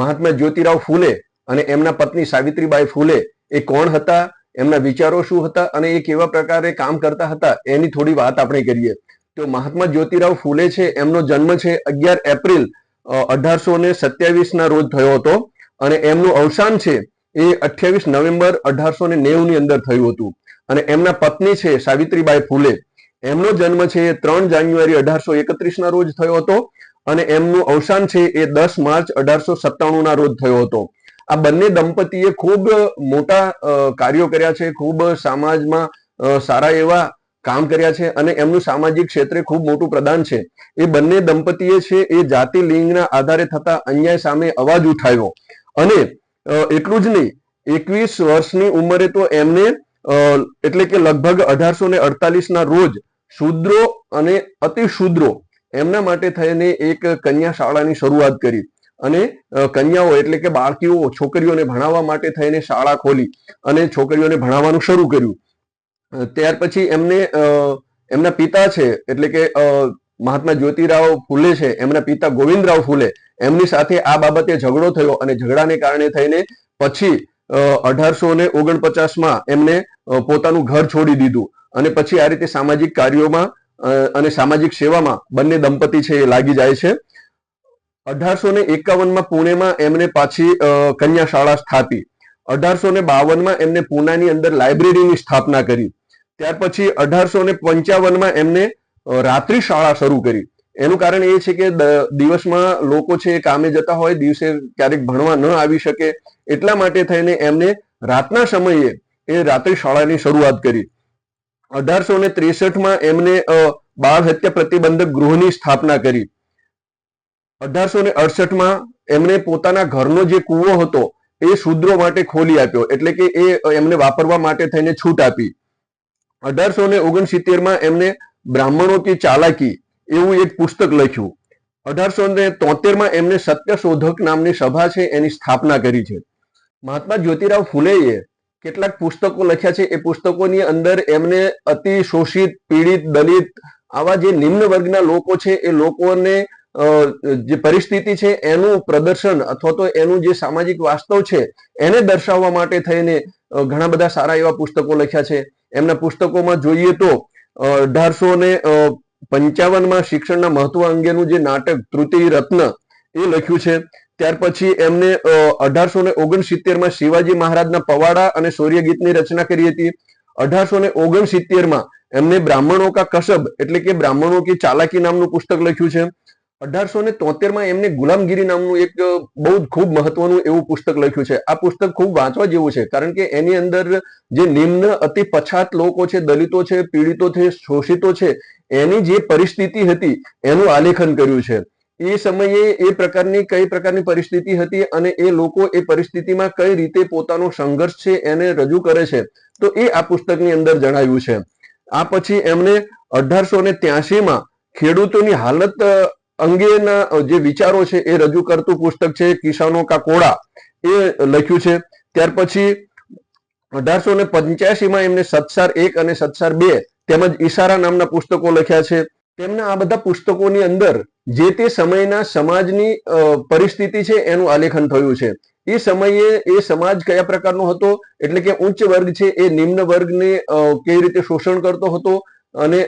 મહાત્મા જ્યોતિરાવ ફૂલે અને એમના પત્ની સાવિત્રીબાઈ ફૂલે એ કોણ હતા, એમના વિચારો શું હતા અને એ કેવા પ્રકારે કામ કરતા હતા એની થોડી વાત આપણે કરીએ. તો મહાત્મા જ્યોતિરાવ ફૂલે છે, એમનો જન્મ છે અગિયાર એપ્રિલ અઢારસો ને સત્યાવીસ ના રોજ થયો હતો અને એમનું અવસાન છે એ અઠ્યાવીસ નવેમ્બર અઢારસો ને નેવું ની અંદર થયું હતું. અને એમના પત્ની છે સાવિત્રીબાઈ ફૂલે. એમનો જન્મ છે ત્રણ જાન્યુઆરી અઢારસો એકત્રીસ ના રોજ થયો હતો અને એમનું અવસાન છે એ દસ માર્ચ અઢારસો સત્તાણું ના રોજ થયો હતો. આ બંને દંપતીએ ખૂબ મોટા કાર્યો કર્યા છે, ખૂબ સમાજમાં સારા એવા કામ કર્યા છે અને એમનું સામાજિક ક્ષેત્રે ખૂબ મોટું પ્રદાન છે. એ બંને દંપતીએ છે એ જાતિ લિંગના આધારે થતા અન્યાય સામે અવાજ ઉઠાવ્યો. અને એટલું જ નહીં, એકવીસ વર્ષની ઉંમરે તો એમને એટલે કે લગભગ અઢારસો ને અડતાલીસ ના રોજ શુદ્રો અને અતિ શુદ્રો એમના માટે થઈને એક કન્યા શાળાની શરૂઆત કરી. અને કન્યાઓ એટલે કે બાળકીઓ, છોકરીઓને ભણાવવા માટે થઈને શાળા ખોલી અને છોકરીઓને ભણાવવાનું શરૂ કર્યું. ત્યાર પછી એમને એમના પિતા છે, એટલે કે મહાત્મા જ્યોતિરાવ ફૂલે છે, એમના પિતા ગોવિંદરાવ ફૂલે, એમની સાથે આ બાબતે ઝઘડો થયો અને ઝઘડાને કારણે થઈને પછી અઢારસો ને ઓગણપચાસમાં એમને પોતાનું ઘર છોડી દીધું. અને પછી આ રીતે સામાજિક કાર્યોમાં અને સામાજિક સેવામાં બંને દંપતી છે એ લાગી જાય છે. અઢારસો ને એકાવનમાં પુણેમાં એમને પાછી કન્યા શાળા સ્થાપી. અઢારસો ને બાવનમાં એમને પુનાની અંદર લાઇબ્રેરીની સ્થાપના કરી. ત્યાર પછી અઢારસો ને પંચાવનમાં એમને રાત્રિ શાળા શરૂ કરી. એનું કારણ એ છે કે દિવસમાં લોકો છે એ કામે જતા હોય, દિવસે ક્યારેક ભણવા ન આવી શકે. એટલા માટે થઈને એમને રાતના સમયે એ રાત્રિ શાળાની શરૂઆત કરી. અઢારસો ને ત્રેસઠમાં એમને બાળ હત્યા પ્રતિબંધક ગૃહની સ્થાપના કરી. અઢારસો ને અડસઠમાં એમણે પોતાના ઘરનો જે કૂવો હતો, એ શુદ્રો માટે ખોલી આપ્યો. એટલે કે એ એમને વાપરવા માટે થઈને છૂટ આપી. અઢારસો ને ઓગણસિત્તેરમાં એમને બ્રાહ્મણો કે ચાલાકી એવું એક પુસ્તક લખ્યું. અઢારસો ને તોતેરમાં એમને સત્યશોધક નામની સભા છે, એની સ્થાપના કરી છે. મહાત્મા જ્યોતિરાવ ફુલેએ કેટલાક પુસ્તકો લખ્યા છે. એ પુસ્તકોની અંદર એમને અતિ શોષિત, પીડિત, દલિત આવા જે નિમ્ન વર્ગના લોકો છે, એ લોકોને જે પરિસ્થિતિ છે, એનું પ્રદર્શન અથવા તો એનું જે સામાજિક વાસ્તવ છે, એને દર્શાવવા માટે થઈને ઘણા બધા સારા એવા પુસ્તકો લખ્યા છે. એમના પુસ્તકોમાં જોઈએ તો અઢારસો ને પંચાવનમાં શિક્ષણના મહત્વ અંગેનું જે નાટક, તૃતીય રત્ન, એ લખ્યું છે. ત્યાર પછી એમને અઢારસો ને ઓગણસિત્તેરમાં શિવાજી મહારાજના પવાડા અને સૂર્ય ગીતની રચના કરી હતી. અઢારસો ને ઓગણસિત્તેરમાં એમને બ્રાહ્મણો કા કસબ એટલે કે બ્રાહ્મણો કી ચાલાકી નામનું પુસ્તક લખ્યું છે. અઢારસો ને તોતેરમાં એમને ગુલામગીરી નામનું એક બહુ ખૂબ મહત્વનું એવું પુસ્તક લખ્યું છે. આ પુસ્તક ખૂબ વાંચવા જેવું છે, કારણ કે એની અંદર જે નિમ્ન, અતિ પછાત લોકો છે, દલિતો છે, પીડિતો છે, શોષિતો છે, એની જે પરિસ્થિતિ હતી, એનું આલેખન કર્યું છે. એ સમયે એ પ્રકારની, કઈ પ્રકારની પરિસ્થિતિ હતી અને એ લોકો એ પરિસ્થિતિમાં કઈ રીતે પોતાનો સંઘર્ષ છે એને રજૂ કરે છે? તો એ આ પુસ્તકની અંદર જણાવ્યું છે. આ પછી એમને અઢારસો ને ત્યાસીમાં ખેડૂતોની હાલત અંગેના જે વિચારો છે એ રજૂ કરતું પુસ્તક છે કિસાનો કા કોડા. એ લખ્યું છે. ત્યાર પછી અઢારસો ને પંચ્યાસીમાં એમને સત્સાર એક અને સત્સાર બે તેમજ ઈશારા નામના પુસ્તકો લખ્યા છે. તેમના આ બધા પુસ્તકોની અંદર જે તે સમયના સમાજની પરિસ્થિતિ છે એનું આલેખન થયું છે. એ સમયે એ સમાજ કયા પ્રકારનો હતો? એટલે કે ઉચ્ચ વર્ગ છે એ નિમ્ન વર્ગને કેવી રીતે શોષણ કરતો હતો? અને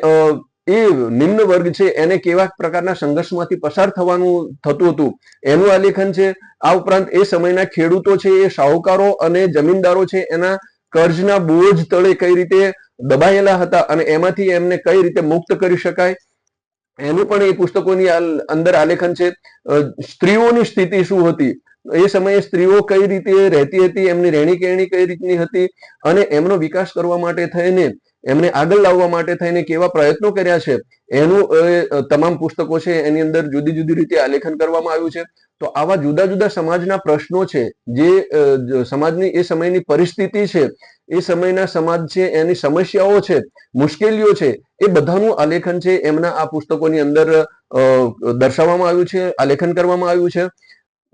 એ નિમ્ન વર્ગ છે એને કેવા પ્રકારના સંઘર્ષમાંથી પસાર થવાનું થતું હતું? એનું આલેખન છે. આ ઉપરાંત એ સમયના ખેડૂતો છે એ શાહુકારો અને જમીનદારો છે એના કર્જના બોજ તળે કઈ રીતે દબાયેલા હતા અને એમાંથી એમને કઈ રીતે મુક્ત કરી શકાય? એનું પણ એ પુસ્તકોની અંદર આલેખન છે. સ્ત્રીઓની સ્થિતિ શું હતી? એ સમયે સ્ત્રીઓ કઈ રીતે રહેતી હતી? એમની રહેણી કહેણી કઈ રીતની હતી? અને એમનો વિકાસ કરવા માટે થઈને, એમને આગળ લાવવા માટે થઈને કેવા પ્રયત્નો કર્યા છે? એનું તમામ પુસ્તકો છે, એની અંદર જુદી જુદી રીતે આલેખન કરવામાં આવ્યું છે. તો આવા જુદા જુદા સમાજના પ્રશ્નો છે, જે સમાજની, એ સમયની પરિસ્થિતિ છે, એ સમયના સમાજ છે, એની સમસ્યાઓ છે, મુશ્કેલીઓ છે, એ બધાનું આલેખન છે, એમના આ પુસ્તકોની અંદર દર્શાવવામાં આવ્યું છે, આલેખન કરવામાં આવ્યું છે.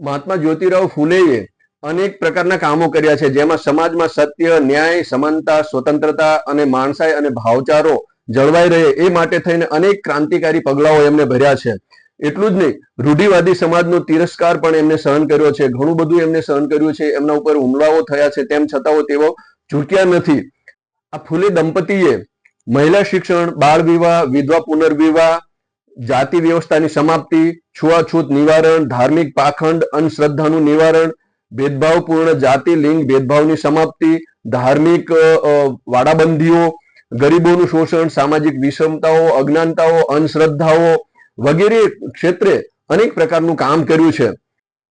મહાત્મા જ્યોતિરાવ ફૂલેએ અનેક પ્રકારના કામો કર્યા છે, જેમાં સમાજમાં સત્ય, ન્યાય, સમાનતા, સ્વતંત્રતા અને માણસાઈ અને ભાવચારો જળવાઈ રહે, એ માટે થઈને અનેક ક્રાંતિકારી પગલાઓ એમને ભર્યા છે. એટલું જ નહીં, રૂઢિવાદી સમાજનો તિરસ્કાર પણ એમને સહન કર્યો છે, ઘણું બધું એમને સહન કર્યું છે, એમના ઉપર હુમલાઓ થયા છે, તેમ છતાં તેઓ ઝૂક્યા નથી. આ ફૂલે દંપતીએ મહિલા શિક્ષણ, બાળ વિવાહ, વિધવા પુનર્વિવાહ, જાતિ વ્યવસ્થાની સમાપ્તિ, છૂઆછૂત નિવારણ, ધાર્મિક પાખંડ, અંધશ્રદ્ધાનું નિવારણ, ભેદભાવપૂર્ણ જાતિ, લિંગ ભેદભાવની સમાપ્તિ, ધાર્મિક વાડાબંધીઓ, ગરીબોનું શોષણ, સામાજિક વિષમતાઓ, અજ્ઞાનતાઓ, અંધશ્રદ્ધાઓ વગેરે ક્ષેત્રે અનેક પ્રકારનું કામ કર્યું છે.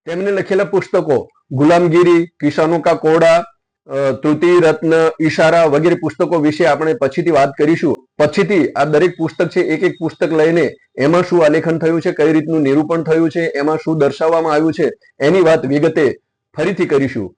તેમને લખેલા પુસ્તકો ગુલામગીરી કિસાનો કા કોડા અ, તૃતીય રત્ન ઈશારા વગેરે પુસ્તકો વિશે આપણે પછીથી વાત કરીશું. પછીથી આ દરેક પુસ્તક છે એક એક પુસ્તક લઈને એમાં શું આલેખન થયું છે કઈ રીતનું નિરૂપણ થયું છે એમાં શું દર્શાવવામાં આવ્યું છે એની વાત વિગતે ફરીથી કરીશું.